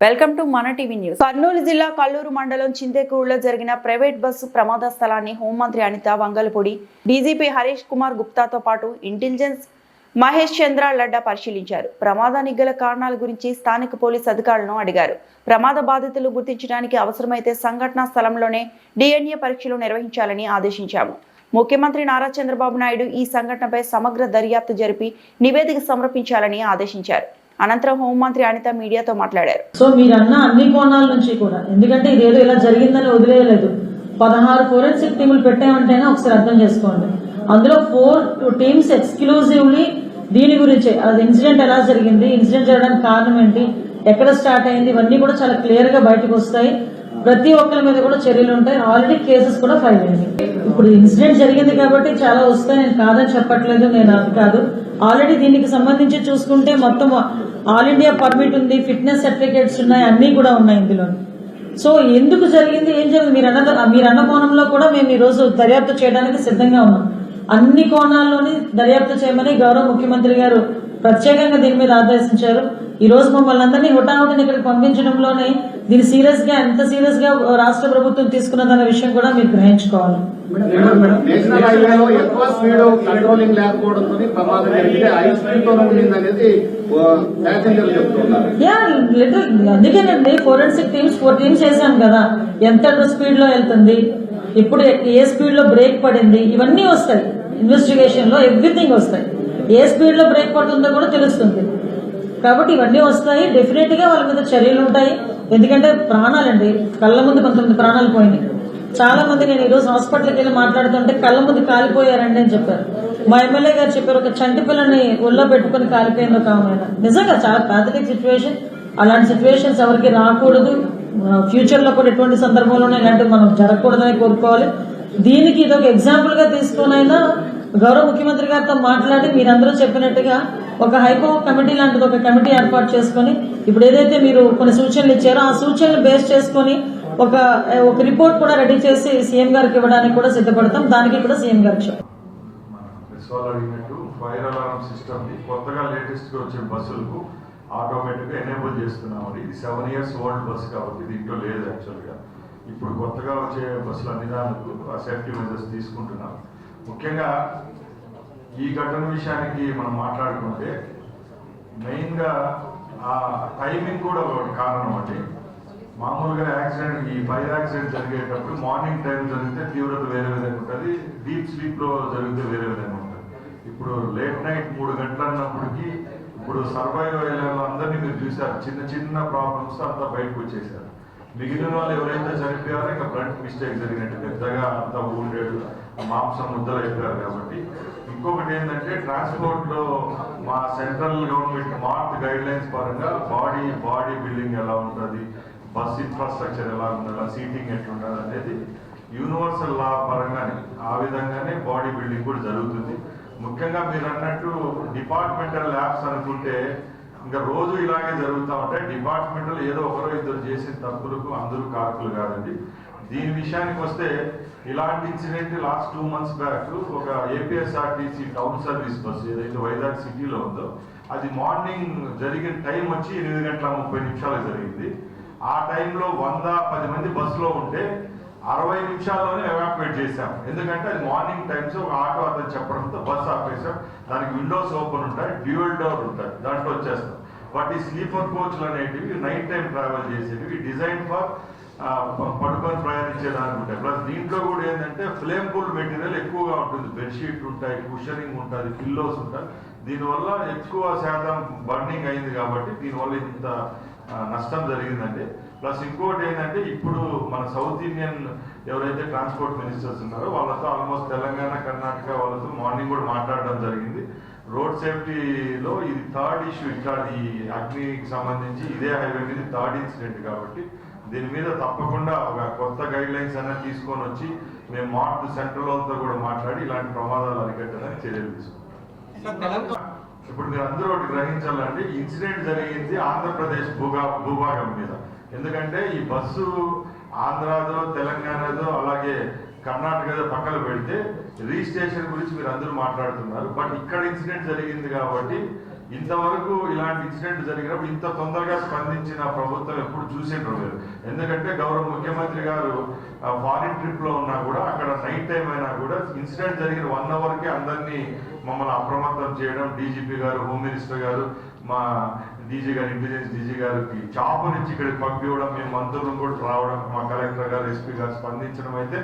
Welcome to మన TV news. Kurnool జిల్లా కల్లూరు మండలం చింతేకూరులో జరిగిన ప్రైవేట్ బస్సు ప్రమాద స్థలాన్ని హోంమంత్రి అనిత వంగలపూడి డీజీపీ హరీష్ కుమార్ గుప్తాతో పాటు ఇంటెలిజెన్స్ మహేష్ చంద్ర లడ్డా పరిశీలించారు. ప్రమాదానికి గల కారణాల గురించి స్థానిక పోలీస్ అధికారులను అడిగారు. ప్రమాద బాధితులు గుర్తించడానికి అవసరమైతే సంఘటనా స్థలంలోనే డిఎన్ఏ పరీక్షలు నిర్వహించాలని ఆదేశించాము. ముఖ్యమంత్రి నారా చంద్రబాబు నాయుడు ఈ సంఘటనపై సమగ్ర దర్యాప్తు జరిపి నివేదిక సమర్పించాలని ఆదేశించారు. అనంతరం హోంమంత్రి అనిత మీడియాతో మాట్లాడారు. సో మీరన్న అన్ని కోణాల నుంచి కూడా ఎందుకంటే ఇదేదో ఇలా జరిగిందని వదిలేయలేదు. పదహారు ఫోరెన్సిక్ టీములు పెట్టామంటేనే ఒకసారి అర్థం చేసుకోండి. అందులో ఫోర్ టీమ్స్ ఎక్స్క్లూజివ్లీ దీని గురించే అది ఇన్సిడెంట్ ఎలా జరిగింది ఇన్సిడెంట్ జరగడానికి కారణం ఏంటి ఎక్కడ స్టార్ట్ అయింది ఇవన్నీ కూడా చాలా క్లియర్గా బయటకు వస్తాయి. ప్రతి ఒక్కరి మీద కూడా చర్యలు ఉంటాయి. ఆల్రెడీ కేసెస్ కూడా ఫైల్ అయింది ఇప్పుడు ఇన్సిడెంట్ జరిగింది కాబట్టి చాలా వస్తాయి నేను కాదని చెప్పట్లేదు నేను అది కాదు. ఆల్రెడీ దీనికి సంబంధించి చూసుకుంటే మొత్తం ఆల్ ఇండియా పర్మిట్ ఉంది ఫిట్నెస్ సర్టిఫికేట్స్ ఉన్నాయి అన్నీ కూడా ఉన్నాయి ఇందులో సో ఎందుకు జరిగింది ఏం జరిగింది? మీరు అన్న మీరు అన్న కోణంలో కూడా మేము ఈ రోజు దర్యాప్తు చేయడానికి సిద్ధంగా ఉన్నాం. అన్ని కోణాల్లోని దర్యాప్తు చేయమని గౌరవ ముఖ్యమంత్రి గారు ప్రత్యేకంగా దీని మీద ఆదేశించారు. ఈ రోజు మమ్మల్ని అందరినీ హుటాహుటిని ఇక్కడికి పంపించడంలోనే దీన్ని సీరియస్గా ఎంత సీరియస్గా రాష్ట్ర ప్రభుత్వం తీసుకున్నదన్న విషయం కూడా మీరు గ్రహించుకోవాలి. నేషనల్ హైవేలో ఎక్కువ స్పీడ్ కంట్రోలింగ్ లేకపోవడంతో ప్రమాదం జరిగితే హై స్పీడ్తో ఉండింది అనేది ప్యాసింజర్లు చెప్తున్నారు. యా లిటిల్ అందుకేనండి ఫోరెన్సిక్ టీమ్స్ ఫోర్ టీమ్స్ చేశాం కదా. ఎంత స్పీడ్లో వెళ్తుంది? ఇప్పుడు ఏ స్పీడ్లో బ్రేక్ పడింది? ఇవన్నీ వస్తాయి. ఇన్వెస్టిగేషన్లో ఎవ్రీథింగ్ వస్తాయి. ఏ స్పీడ్లో బ్రేక్ పడుతుందో కూడా తెలుస్తుంది. కాబట్టి ఇవన్నీ వస్తాయి. డెఫినెట్గా వాళ్ళ మీద చర్యలు ఉంటాయి. ఎందుకంటే ప్రాణాలండి కళ్ళ ముందు కొంతమంది ప్రాణాలు పోయినాయి. చాలా మంది నేను ఈరోజు హాస్పిటల్కి వెళ్ళి మాట్లాడుతుంటే కళ్ళ ముందు కాలిపోయారండి అని చెప్పారు. మా ఎమ్మెల్యే గారు చెప్పారు ఒక చంటి పిల్లని ఒళ్ళో పెట్టుకుని కాలిపోయింది ఒక ఆమె. నిజంగా చాలా పాథటిక్ సిచ్యువేషన్ అలాంటి సిచ్యువేషన్స్ ఎవరికి రాకూడదు. ఫ్యూచర్లో కూడా ఎటువంటి సందర్భంలోనే ఇలాంటివి మనం జరగకూడదని కోరుకోవాలి. దీనికి ఇది ఒక ఎగ్జాంపుల్గా తీసుకునైనా గౌరవ ముఖ్యమంత్రి గారితో మాట్లాడి మీరందరూ చెప్పినట్టుగా ఒక హైకో కమిటీ లాంటిది ఒక కమిటీ ఏర్పాటు చేసుకొని ఇప్పుడు ఏదైతే మీరు కొన్ని సూచనలు ఇచ్చారో ఆ సూచనలు బేస్ చేసుకొని ఒక ఒక రిపోర్ట్ కూడా రెడీ చేసి సీఎం గారికి ఇవ్వడానికి కూడా సిద్ధపడతాం. దానికి కూడా సీఎం గారికి చెప్తాం ఫైర్ అలారం సిస్టమ్ని కొత్తగా లేటెస్ట్గా వచ్చే బస్సులకు ఆటోమేటిక్గా ఎనేబుల్ చేస్తున్నామని ఇది సెవెన్ ఇయర్స్ ఓల్డ్ బస్ కాబట్టి దీంట్లో లేదు యాక్చువల్గా. ఇప్పుడు కొత్తగా వచ్చే బస్సులు అన్ని దానికి సేఫ్టీ మెజర్స్ తీసుకుంటున్నాం. ముఖ్యంగా ఈ ఘటన విషయానికి మనం మాట్లాడుకుంటే మెయిన్గా ఆ టైమింగ్ కూడా ఒకటి కారణం అండి మామూలుగా యాక్సిడెంట్ ఈ ఫైర్ యాక్సిడెంట్ జరిగేటప్పుడు మార్నింగ్ టైం జరిగితే తీవ్రత వేరే విధంగా ఉంటుంది డీప్ స్లీప్లో జరిగితే వేరే విధంగా ఉంటుంది. ఇప్పుడు లేట్ నైట్ మూడు గంటలు అన్నప్పటికీ ఇప్పుడు సర్వైవ్ అయ్యే అందరినీ మీరు చూశారు చిన్న చిన్న ప్రాబ్లమ్స్ అంతా బయటకు వచ్చేసారు మిగిలిన వాళ్ళు ఎవరైతే చనిపోయారో ఇంకా ఫ్రంట్ మిస్టేక్ జరిగినట్టు పెద్దగా అంతా ఊండేడు మాంసం ముద్దలు అయిపోయారు కాబట్టి ఇంకొకటి ఏంటంటే ట్రాన్స్పోర్ట్లో మా central government mark guidelines పరంగా బాడీ బాడీ బిల్డింగ్ ఎలా ఉంటుంది బస్ ఇన్ఫ్రాస్ట్రక్చర్ ఎలా ఉండాలి సీటింగ్ ఎట్లుండాలి అనేది యూనివర్సల్ లా పరంగానే ఆ విధంగానే బాడీ బిల్డింగ్ కూడా జరుగుతుంది. ముఖ్యంగా మీరు అన్నట్టు డిపార్ట్మెంటల్ ల్యాబ్స్ అనుకుంటే ఇంకా రోజు ఇలాగే జరుగుతూ ఉంటాయి డిపార్ట్మెంటల్ ఏదో ఒకరో ఇద్దరు చేసిన తప్పులకు అందరూ కారకులు కాదండి. దీని విషయానికి వస్తే ఇలాంటి incident last two months back ఒక ఏపీఎస్ఆర్టీసీ టౌన్ సర్వీస్ బస్సు ఏదైతే వైజాగ్ సిటీలో ఉందో అది మార్నింగ్ జరిగిన టైం వచ్చి ఎనిమిది గంటల ముప్పై నిమిషాలకు జరిగింది. ఆ టైంలో వంద పది మంది బస్సులో ఉంటే అరవై నిమిషాల్లోనే ఎవాక్యుయేట్ చేశాం. ఎందుకంటే అది మార్నింగ్ టైమ్స్ ఒక ఆటో అతను చెప్పడంతో బస్ ఆపేసాం దానికి విండోస్ ఓపెన్ ఉంటాయి డ్యూయల్ డోర్ ఉంటాయి దాంట్లో వచ్చేస్తాం. బట్ ఈ స్లీపర్ కోచ్లు అనేటివి నైట్ టైం ట్రావెల్ చేసేవి డిజైన్ ఫర్ పడుకొని ప్రయాణించేదానికి ఉంటాయి ప్లస్ దీంట్లో కూడా ఏంటంటే ఫ్లేమ్ కూల్ మెటీరియల్ ఎక్కువగా ఉంటుంది. బెడ్షీట్ ఉంటాయి కుషనింగ్ ఉంటుంది పిల్లోస్ ఉంటాయి. దీనివల్ల ఎక్కువ శాతం బర్నింగ్ అయింది కాబట్టి దీనివల్ల ఇంత నష్టం జరిగిందండి. ప్లస్ ఇంకోటి ఏంటంటే ఇప్పుడు మన సౌత్ ఇండియన్ ఎవరైతే ట్రాన్స్పోర్ట్ మినిస్టర్స్ ఉన్నారో వాళ్ళతో ఆల్మోస్ట్ తెలంగాణ కర్ణాటక వాళ్ళతో మార్నింగ్ కూడా మాట్లాడడం జరిగింది. రోడ్ సేఫ్టీలో ఇది థర్డ్ ఇష్యూ ఇక్కడ ఈ అగ్నికి సంబంధించి ఇదే హైవే మీద థర్డ్ ఇన్సిడెంట్ కాబట్టి దీని మీద తప్పకుండా ఒక కొత్త గైడ్ లైన్స్ అనేది తీసుకొని వచ్చి మేము మార్ట్ సెంట్రల్ వాళ్ళతో కూడా మాట్లాడి ఇలాంటి ప్రమాదాలు అరికట్టడానికి చర్యలు తీసుకుంటాం. ఇప్పుడు మీరు అందరూ ఒకటి గ్రహించాలంటే ఇన్సిడెంట్ జరిగింది ఆంధ్రప్రదేశ్ భూగా భూభాగం మీద. ఎందుకంటే ఈ బస్సు ఆంధ్రాదో తెలంగాణదో అలాగే కర్ణాటకదో పక్కన పెడితే రిజిస్ట్రేషన్ గురించి మీరు అందరూ మాట్లాడుతున్నారు. బట్ ఇక్కడ ఇన్సిడెంట్ జరిగింది కాబట్టి ఇంతవరకు ఇలాంటి ఇన్సిడెంట్ జరిగినప్పుడు ఇంత తొందరగా స్పందించిన ప్రభుత్వం ఎప్పుడు చూసిండ్రు లేదు. ఎందుకంటే గౌరవ ముఖ్యమంత్రి గారు ఫారిన్ ట్రిప్లో ఉన్నా కూడా అక్కడ నైట్ టైం అయినా కూడా ఇన్సిడెంట్ జరిగిన వన్ అవర్కి అందరినీ మమ్మల్ని అప్రమత్తం చేయడం డీజీపీ గారు హోమ్ మినిస్టర్ గారు మా డీజీ గారు ఇంటెలిజెన్స్ డీజీ గారికి చాపు నుంచి ఇక్కడికి పంపించడం మేము మంత్రులను కూడా రావడం మా కలెక్టర్ గారు ఎస్పీ గారు స్పందించడం అయితే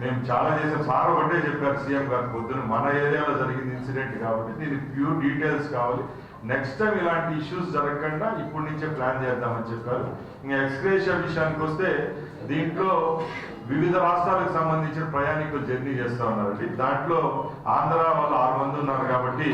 మేము చాలా చేసాం. సార్ ఒకటే చెప్పారు సీఎం గారు పొద్దున మన ఏరియాలో జరిగింది ఇన్సిడెంట్ కాబట్టి దీనికి ప్యూర్ డీటెయిల్స్ కావాలి. నెక్స్ట్ టైం ఇలాంటి ఇష్యూస్ జరగకుండా ఇప్పటి నుంచే ప్లాన్ చేద్దామని చెప్పారు. ఇంకా ఎక్స్క్రేషియా విషయానికి వస్తే దీంట్లో వివిధ రాష్ట్రాలకు సంబంధించిన ప్రయాణికులు జర్నీ చేస్తా ఉన్నారండి. దాంట్లో ఆంధ్ర వాళ్ళు ఆరు మంది ఉన్నారు కాబట్టి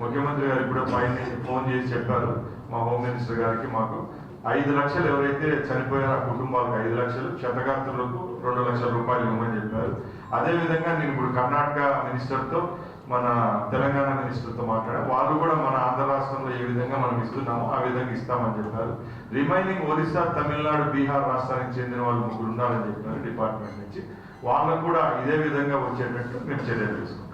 ముఖ్యమంత్రి గారు ఇప్పుడు పైన ఫోన్ చేసి చెప్పారు. మా హోమ్ మినిస్టర్ గారికి మాకు ఐదు లక్షలు ఎవరైతే చనిపోయారో ఆ కుటుంబాలకు ఐదు లక్షలు క్షతగాత్రులకు రెండు లక్షల రూపాయలు ఇవ్వమని చెప్పారు. అదే విధంగా నేను ఇప్పుడు కర్ణాటక మినిస్టర్తో మన తెలంగాణ మినిస్టర్తో మాట్లాడా వాళ్ళు కూడా మన ఆంధ్ర రాష్ట్రంలో ఏ విధంగా మనం ఇస్తున్నామో ఆ విధంగా ఇస్తామని చెప్పారు. రిమైనింగ్ ఒరిస్సా తమిళనాడు బీహార్ రాష్ట్రానికి చెందిన వాళ్ళు ముగ్గురు ఉండాలని చెప్పారు డిపార్ట్మెంట్ నుంచి. వాళ్ళకు కూడా ఇదే విధంగా వచ్చేటట్టు మేము చర్యలు తీసుకున్నాం.